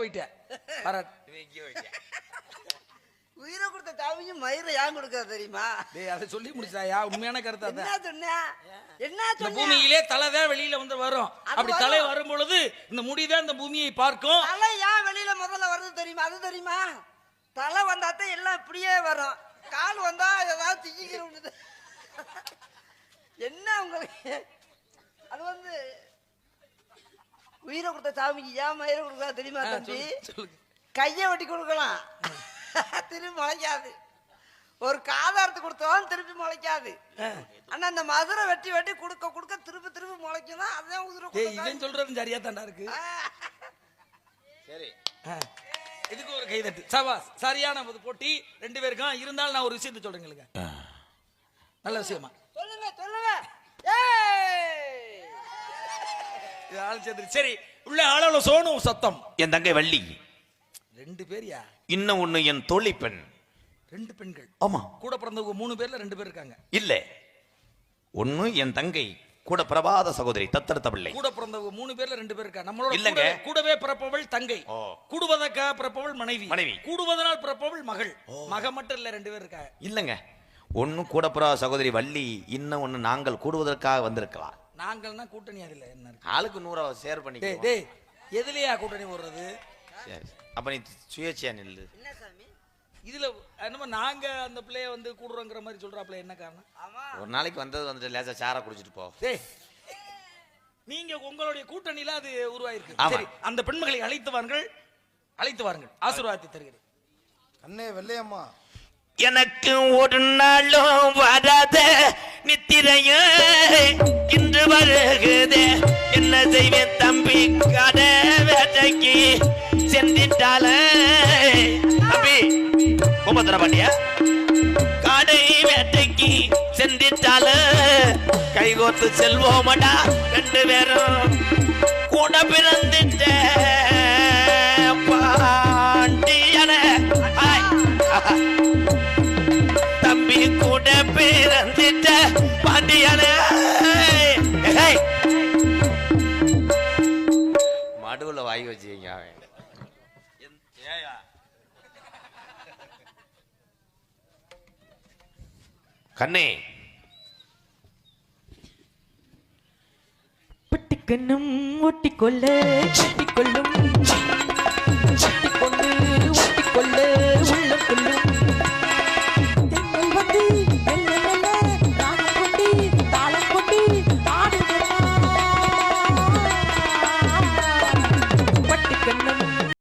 போயிட்டேன் உயிரை கொடுத்த சாமியும் மயிரை ஏன் கொடுக்காது தெரியுமா? டேய் அதை சொல்லி முடிச்சாயா? உண்மையான கருத்து என்ன சொன்ன? என்ன இந்த சொன்ன? பூமியிலே தலை தான் வெளியில வந்து வரும். அப்படி. தலை வரும் பொழுது இந்த முடிதான் இந்த பூமியை பார்க்கும். தலை ஏன் வெளியில முதல்ல வருது தெரியுமா? அது தெரியுமா? தலை வந்தாத்தான் எல்லாம் இப்படியே வரும். கால் வந்தா ஏதாவது திங்கிக்கிற என்ன உங்களுக்கு? அது வந்து உயிரை கொடுத்த சாமிக்கு ஏன் மயிரை கொடுக்கா தெரியுமா தம்பி? கையை வெட்டி கொடுக்கலாம். திருப்பி முளைக்காது. ஒரு காதாரத்து கொடுத்தோம் திருப்பி முளைக்காது. ஆனா அந்த மதுரை வெட்டி வெட்டி கொடுக்க கொடுக்க திருப்பி திருப்பி முளைக்கும் தான் அதுதான் உதிரை இவன் சொல்றது சரியா தாண்டா இருக்கு. சரி. ஆ. இதுக்கு ஒரு கைதட்டு. சபாஸ் சரியான போட்டி. ரெண்டு பேருக்கும். இருந்தாலும் நான் ஒரு விஷயத்தை சொல்றேங்களுக்கு நல்ல விஷயமா? ஆள் சரி உள்ள ஆளோட சோனு சத்தம். என் தங்கை வள்ளி. ரெண்டு பேரியா? இன்னும் ஒண்ணு என் தோழி பெண். ரெண்டு பெண்கள். ஆமா. கூட பிறந்தவங்க மூணு பேர்ல ரெண்டு பேர் இருக்காங்க. இல்ல. ஒண்ணு என் தங்கை கூட பிரபாத சகோதரி தத்தெடுத்த பிள்ளை. கூட பிறந்தவங்க மூணு பேர்ல ரெண்டு பேர் இருக்காங்க நம்மளோட இல்லங்க. கூடவே- பிறப்பவள் தங்கை. கூடுவதற்காக பிறப்பவள் மனைவி. மனைவி. கூடுவதனால் பிறப்பவள் மகள். மக மட்டும் இல்ல ரெண்டு பேர் இருக்காங்க இல்லங்க. ஒண்ணு கூட பிரபா சகோதரி வள்ளி இன்னும் ஒண்ணு நாங்கள் கூடுவதற்காக வந்திருக்கலாம். நாங்கள்னா கூட்டணி அதுல என்ன இருக்கு? ஆளுக்கு நூறா ஷேர் டேய் பண்ணிக்கலாம் டேய் எதுலயா கூட்டணி போடுறது? சரி அப்ப நீ சுயேட்சையா நில்லு. என்ன சாமி? இதுல என்னமோ நாங்க அந்த பிள்ளைய வந்து கூடுறோங்கிற மாதிரி சொல்றாப்ல என்ன காரணம்? ஒரு நாளைக்கு வந்தது வந்துட்டு லேசா சாரா குடிச்சிட்டு போ. டேய் நீங்க உங்களுடைய கூட்டணியில அது உருவாயிருக்கு. சரி அந்த பெண்மகளை அழைத்து வாருங்கள். அழைத்து வாருங்கள். ஆசீர்வாதத்தை தருகிறேன். அண்ணே வெள்ளையம்மா. எனக்கு ஒரு நாளும் வராத நித்திரையே. வருகுதே. என்ன செய்வேன் தம்பி? கடை வேட்டைக்கு சென்றிட்டால தம்பி கோபத்திர பாண்டியா கடை வேட்டைக்கு சென்றிட்டால கைகோத்து செல்வோமடா ரெண்டு பேரும் கூட பிறந்துட்ட. பாண்டியன தம்பி கூட பிறந்துட்ட. வாய் வச்சுங்க அவன். கண்ணே. பட்டிக்கண்ணும் ஒட்டிக்கொள்ள கட்டிக்கொள்ளும்